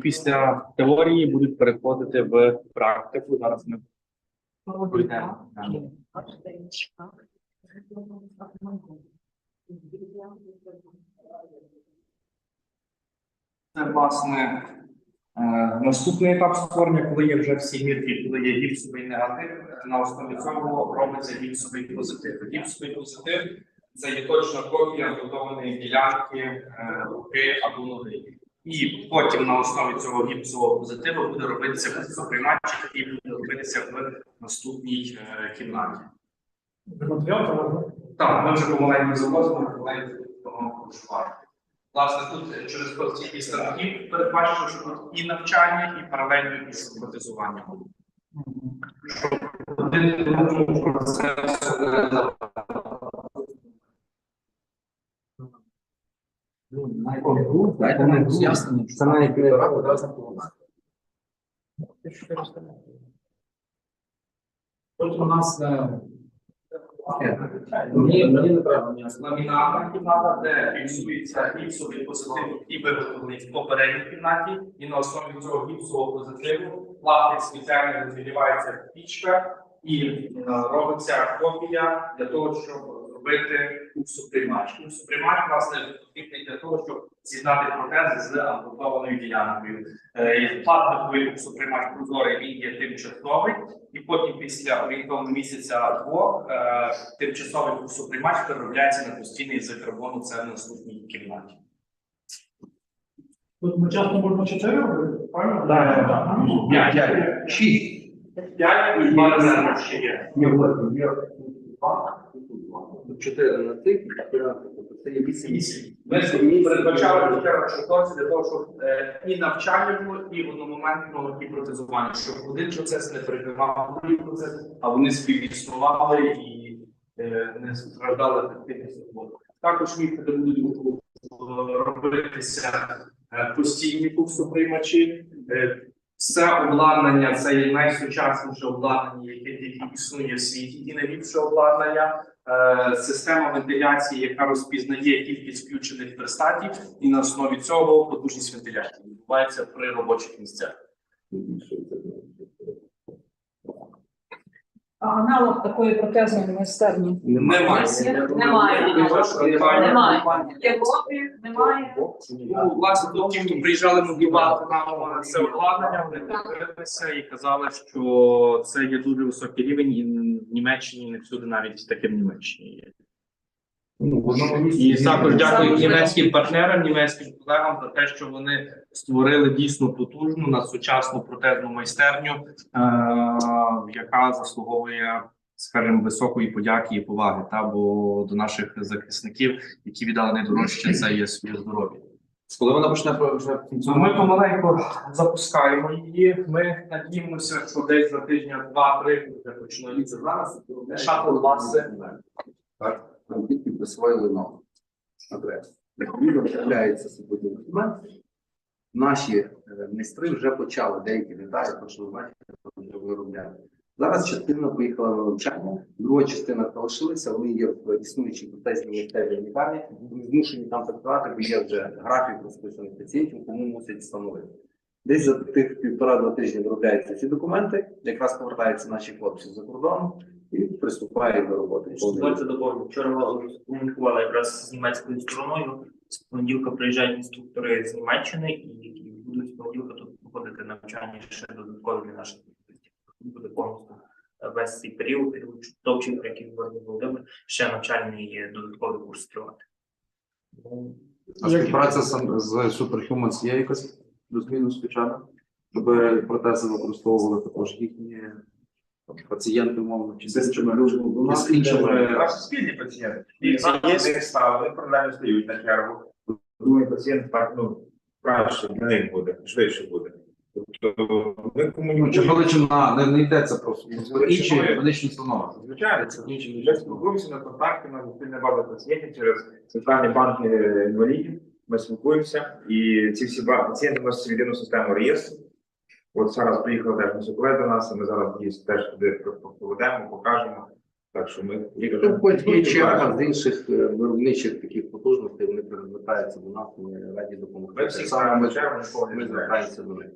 після теорії будуть переходити в практику. Зараз ми пройдемо. Це власне е, наступний етап створення, коли є вже всі мірки, коли є гіпсовий негатив. На основі цього робиться гіпсовий позитив. Гіпсовий позитив це є точна копія готованої ділянки е, руки або ноги. І потім на основі цього гіпсового позитиву буде робитися гіпсоприймач, який буде робитися в наступній е, кімнаті. Так, ми вже помаленьку завозимо, помаленьку того проживаємо. Власне, тут е, через прості станки передбачено, що тут і навчання, і паралельно із протезуванням. Щоб один процес е, Дайте нам роз'яснення, що це навіть не одразу у нас Мені, не треба. Ламінарна кімната, де фіксується гіпсовий позитив, який виготовлений в попередній кімнаті, і на основі цього гіпсового позитиву пластик спеціально розігрівається пічка і е, робиться копія для того, щоб зробити курсоприймач. Курсоприймач, власне, потрібний для того, щоб з'єднати протези з ампутованою ділянкою. Е, Пластиковий курсоприймач прозорий він є тимчасовий, і потім після орієнтовно місяця двох е, тимчасовий курсоприймач переробляється на постійний з карбону. Це в наступній кімнаті. тут ми часто можемо чотири робити, правильно? Так, так. Ну, П'ять. Шість. П'ять і два ще є. Ні, 4 на тих, тобто це є 8. Ми передбачали в першому для того, щоб е, і навчання було, і одномоментно і протезування, щоб один процес не перекривав другий процес, а вони співіснували і е, не страждали ефективність роботи. Також міфи будуть робитися е, постійні курсоприймачі. Е, це обладнання це є найсучасніше обладнання, яке тільки існує в світі, і найліпше обладнання. Е, Система вентиляції, яка розпізнає кількість включених верстатів, і на основі цього потужність вентиляції відбувається при робочих місцях. Аналог такої протезної майстерні Немає. Немає. Немає. Немає. в Європі немає. Ну, власне, до ті, хто приїжджали могилати нам це обладнання, вони дивилися і казали, що це є дуже високий рівень, і в Німеччині не всюди навіть таке в Німеччині є. Ну, І також дякую німецьким партнерам, німецьким колегам за те, що вони створили дійсно потужну на сучасну протезну майстерню, е- яка заслуговує, скажімо, високої подяки і поваги. Та бо до наших захисників, які віддали найдорожче, це є своє здоров'я. Коли вона почне Ми помаленьку запускаємо її. Ми надіємося, що десь за тижня два-три вже почнуть зараз шатл маси. Так, тільки присвоїли нову адресу. Відповідно, виявляється сьогодні документ. Наші е, майстри вже почали деякі деталі, що ви вже виробляти. Зараз частина поїхала на навчання, друга частина залишилася, вони є в існуючій протезній майстерні лікарні, вони змушені там працювати, бо є вже графік розписаних пацієнтів, кому мусять встановити. Десь за тих півтора-два тижні виробляються ці документи, якраз повертаються наші хлопці за кордону і приступають до роботи. Дозвольте доповню. Вчора комунікували якраз з німецькою стороною. З понеділка приїжджають інструктори з Німеччини, і які будуть з понеділка тут проходити навчання ще додаткові для наших. Буде повністю е, весь цей період, період підготовчий, про який говорив Володимир, ще навчальний додатковий курс тривати. Ну, А співпраця з, з Superhumans є якась плюс-мінус спочатку, щоб протези використовували також їхні пацієнти, умовно, чи з іншими людьми, з іншими. Наші спільні пацієнти. І за них став, вони проблеми стають на чергу. Другий пацієнт так, ну, краще для них буде, швидше буде. Тобто ми Ну, Чи комунікуємо. величина, не, не йдеться просто про інші медичні установи. Звичайно, це інші ми спілкуємося на контакті, у нас спільна база пацієнтів через центральний банк е, інвалідів. Ми спілкуємося, і ці всі пацієнти нас в єдину систему реєстру. От зараз приїхав теж мусокове до нас, і ми зараз її теж туди проведемо, покажемо. Так що ми Хоч є черга з інших е, виробничих таких потужностей, вони звертаються до нас, ми раді допомогти. Ми всі ми, не ми звертаємося до них.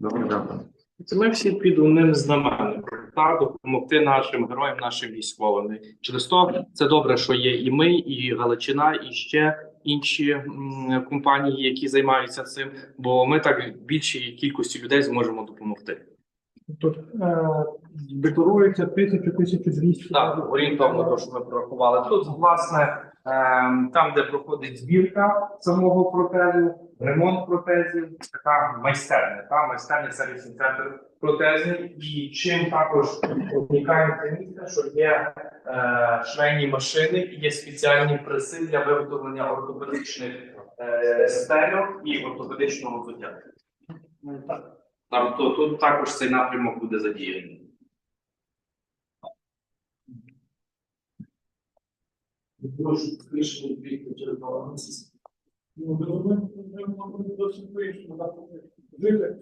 Добре, дякую. Це ми всі під одним знаменем та допомогти нашим героям, нашим військовим. Через то це добре, що є і ми, і Галичина, і ще інші компанії, які займаються цим. Бо ми так більшій кількості людей зможемо допомогти. Тут е, декларується 1000-1200. Так, орієнтовно то, що ми прорахували. Тут, власне, ем, там, де проходить збірка самого протезу, ремонт протезів, така майстерня, та майстерня сервісний центр протезів. І чим також унікальне це місце, що є е, швейні машини, і є спеціальні преси для виготовлення ортопедичних е, стельок і ортопедичного взуття. Там то тут також цей напрямок буде задіяний.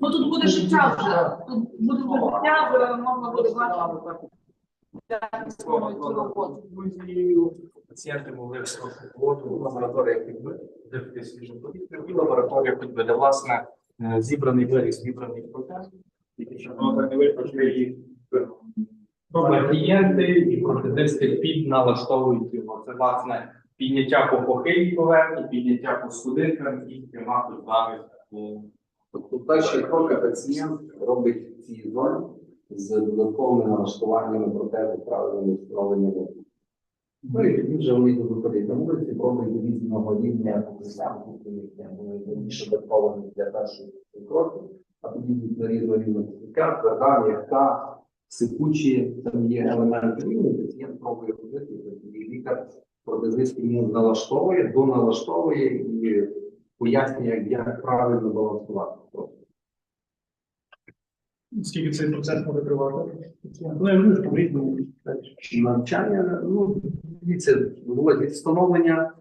Ну тут буде життя вже. Тут буде життя, вже можна буде бачити. Пацієнти могли вступити воду в лабораторіях підбити, дивити свіже повітря, і лабораторія підбити. Власне, е, зібраний виріс, зібраний. Тільки що Клієнти і протезисти підналаштовують його. Це власне підняття по похилій поверхні, підняття по сходинкам і тримати вами по Тобто перший крок пацієнт робить ці зони з додатковими налаштуваннями протезу правильними встановлення руху. Ну і тоді вже вони виходять на вулиці, пробують різного рівня покриття, вони більше адаптовані для перших кроків, а тоді на різного рівня покриття, тверда, м'яка, сипучі, там є елементи рівня, пацієнт пробує ходити, і лікар протезист йому налаштовує, доналаштовує і пояснює, як правильно балансувати. Скільки цей процес може тривати? Ну, я. Навчання, ну, дивіться, було від встановлення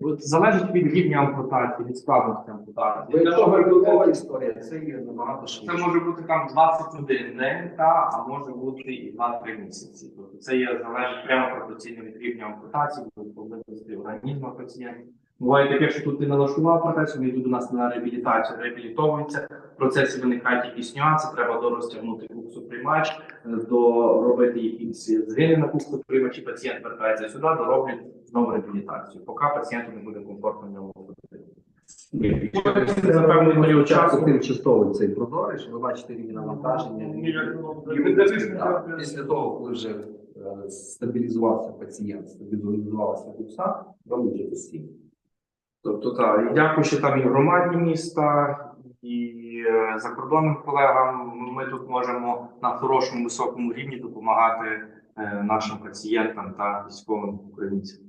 от залежить від рівня ампутації, від складності ампутації. якщо готова історія, це є набагато Це може бути там 21 день, та, а може бути і 2-3 місяці. Тобто це є залежить прямо пропорційно від рівня ампутації, від особливості організму пацієнта. Буває таке, що тут ти налаштував протез, вони йдуть до нас на реабілітацію, реабілітовуються. В процесі виникають якісь нюанси, треба дорозтягнути куксоприймач, е, доробити якісь згини на куксоприймачі, пацієнт вертається сюди, дороблять знову реабілітацію, поки пацієнту не буде комфортно в ньому ходити. За певний період часу тимчасовий цей прозорий, що ви бачите рівень навантаження. Після того, коли вже е, стабілізувався пацієнт, стабілізувалася кукса, робить вже постійно. Тобто так, і дякую, що там і громадні міста, і е, закордонним колегам. Ми тут можемо на хорошому високому рівні допомагати е, нашим пацієнтам та військовим українцям.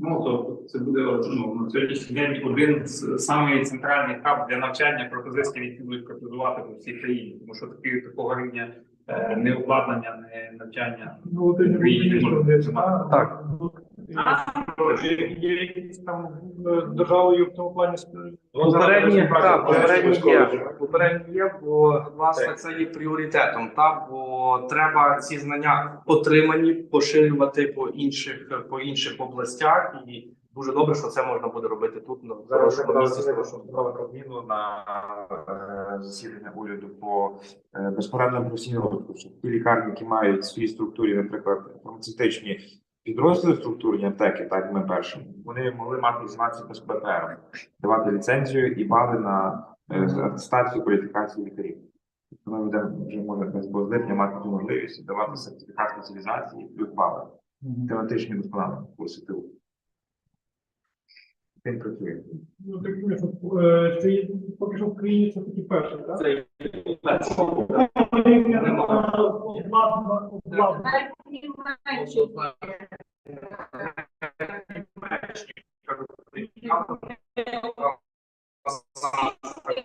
Ну, тобто це буде ну, на сьогоднішній день один з самий центральний хаб для навчання протезистів, які будуть протезувати по всій країні, тому що такі такого рівня е, не обладнання, не навчання. Ну, ти не можна. Так. Є є якісь там е, державою в тому плані Попередні, так, попередні є. Попередні є, бо власне це є пріоритетом, так бо треба ці знання отримані поширювати по інших по інших областях, і дуже добре, що це можна буде робити тут на Зараз подали Кабміну на е, засідання уряду по е, безперервному професійному розвитку. Що ті лікарні, які мають в своїй структурі, наприклад, фармацевтичні підрозділи структурні аптеки, так ми першим, вони могли мати займатися без ППР, давати ліцензію і бали на е, атестацію кваліфікацію лікарів. Тобто Ми вже може без липня мати ту можливість давати сертифікат спеціалізації плюс бали, тематичні досконалення курси ТУ. Він працює. Ну, так, що, е, це поки що в країні це такі перші, так? Це Обладнання, обладнання. Навіть і менше. Таке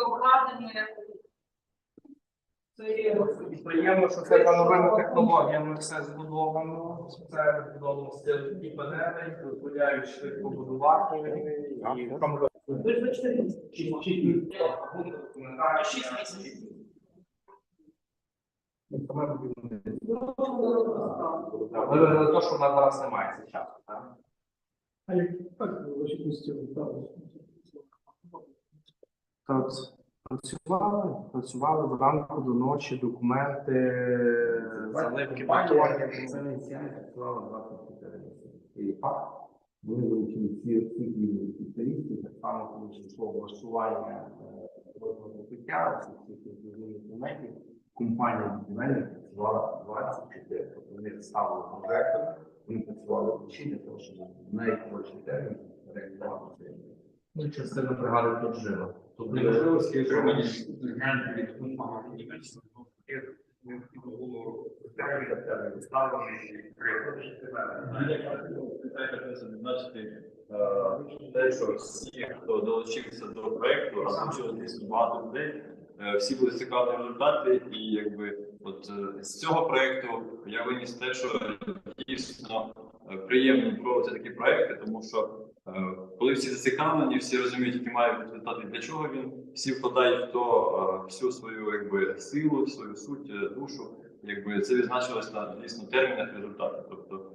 обладнання. Це є Приємно, що це за новими технологіями все збудовано. Це відомо стилі панелей, дозволяють швидко будувати і там шість місяців. Ви за те, що в нас зараз немає цього часу, так? А як так, ваші місця, так. Та от Працювали, працювали зранку до ночі, документи, заливки бетонів. Це не ця працювала 24 місяці. І факт, вони вилучили всі рівні спеціалістів, Так само коли йшло влаштування покриття, всіх цих документів, компанія будівельник працювала 24, тобто вони ставили прожектор, вони працювали вночі для того, щоб в найкоротший термін реалізувати це. Ну, частина бригади тут жила. Тут Неможливості отримання грантів від компанії Німеччини. Необхідно було термін ставлений Відзначити те, що всі, хто долучився до проекту, а долучилось дійсно багато людей, е, всі були цікаві результати, і якби от е, з цього проекту я виніс те, що дійсно е, приємно проводити такі проекти, тому що е, коли всі зацікавлені, всі розуміють, які мають результати, для чого він, всі вкладають в то е, всю свою якби силу, свою суть, е, душу. Якби це відзначилось на дійсно термінах результатів. Тобто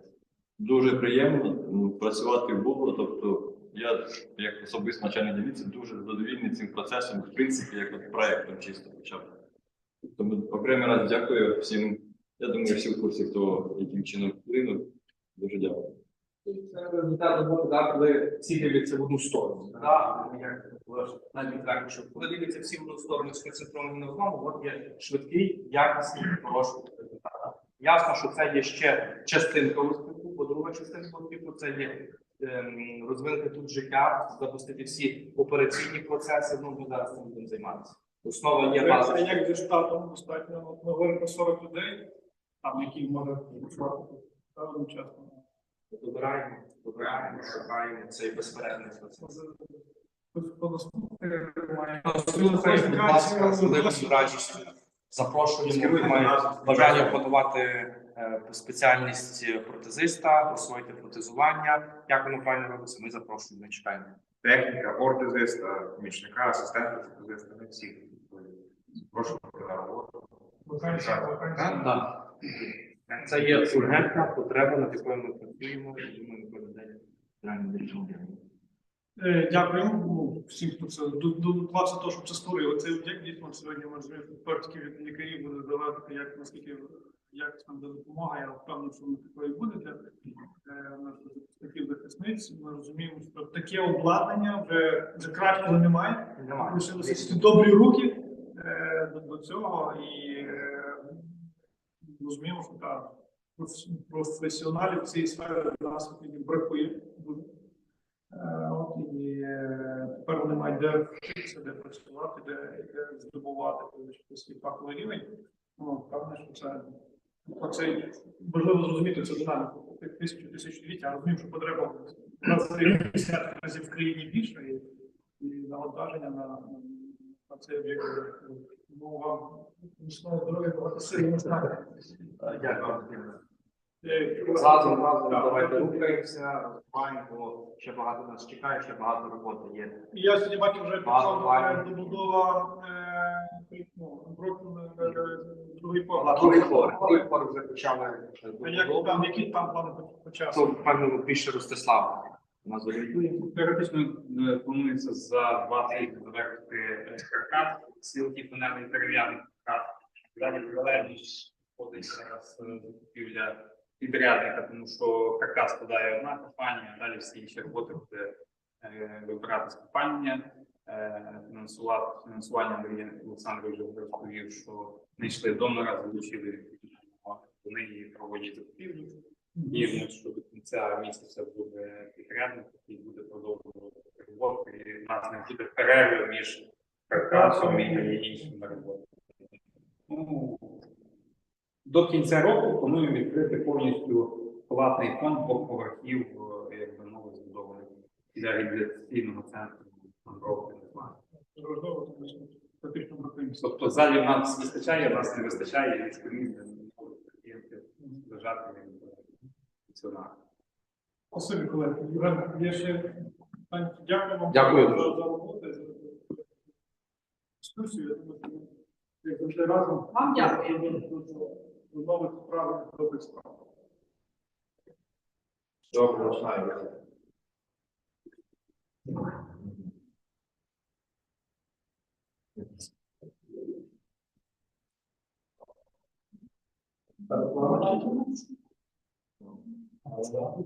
дуже приємно працювати працювати було. Тобто, я як особисто начальник дивіться дуже задовільний цим процесом, в принципі, як от проектом чисто хоча б. Тому окремий раз дякую всім. Я думаю, всі в курсі, хто яким чином вплинув. Дуже дякую. Це результат роботи, да, коли всі дивляться в одну сторону. Навіть так, що коли дивляться всі в одну сторону сконцентровані на одному, от є швидкий, якісний, хороший результат. Ясно, що це є ще частинка успіху, бо друга частинка успіху це є розвинути тут життя, запустити всі операційні процеси. Ну, ми зараз цим будемо займатися. Основа є Це як зі штатом достатньо, ми говоримо про 40 людей, там які можуть працювати одночасно. Добираємо, добираємо, шукаємо цей безперервний процес. Запрошуємо, бажання подавати е, спеціальність протезиста, освоїти протезування. Як воно правильно робиться, ми запрошуємо, ми чекаємо. Техніка, ортезиста, помічника, асистента ортезиста, не всіх. Прошу на роботу. Це є ургентна потреба, над якою ми працюємо, і день реально рішення. Е, ну, всім, хто це до- долучився того, щоб це створили. Цей об'єкт дійсно сьогодні ми розуміємо, що від лікарів буде залежати, як наскільки як нам буде допомога. Я впевнений, що воно такої буде для е, наших захисників захисниць. Ми розуміємо, що таке обладнання вже, вже кращого немає. Немає. Лишилися добрі руки е, до, до цього і е, розуміємо, що професі- професіоналів в цій сфері в нас бракує. Е, От і е, тепер вони мають де вчитися, де працювати, де, де здобувати свій фаховий рівень. Ну, певне, що це оце важливо зрозуміти цю динаміку тисячу тисячоліття. Розумію, що потреба в десятки разів в країні більше і навантаження на, Ну, вам міцного здоров'я, багато сил, не знаю. Дякую. Е, Разом, разом давайте рухаємося, розвиваємо, бо ще багато нас чекає, ще багато роботи є. І Я сьогодні бачив вже пішла добудова е, ну, е, другий поверх. Другий поверх вже почали як там, які там плани по часу? То, впевнено, більше Ростислав нас орієнтує. Теоретично е, планується за два тижні завершити е, каркас, сілки тунельний дерев'яний каркас. Далі паралельно входить зараз е, закупівля підрядника, тому що каркас подає одна компанія, далі всі інші роботи буде е, вибирати з компанія. Е, Фінансувати фінансування Олександр вже розповів, що знайшли донора, залучили вони її проводять закупівлю. Вірно, що до кінця місяця буде підрядник, який буде продовжувати роботу, і в нас не буде перерви між каркасом і іншими роботами. Ну, до кінця року плануємо відкрити повністю платний фонд двох поверхів, е, якби нових збудованих для реабілітаційного центру бракуємося. Тобто залів нас вистачає, нас не вистачає, і відповідно клієнти лежати funkcjonalne. Osoby kolegi, Juran, jeszcze Pani dziękuję, dziękuję za robotę, za dyskusję, jak myślę razem. Mam dziękuję. Do. Dobrze, Yeah.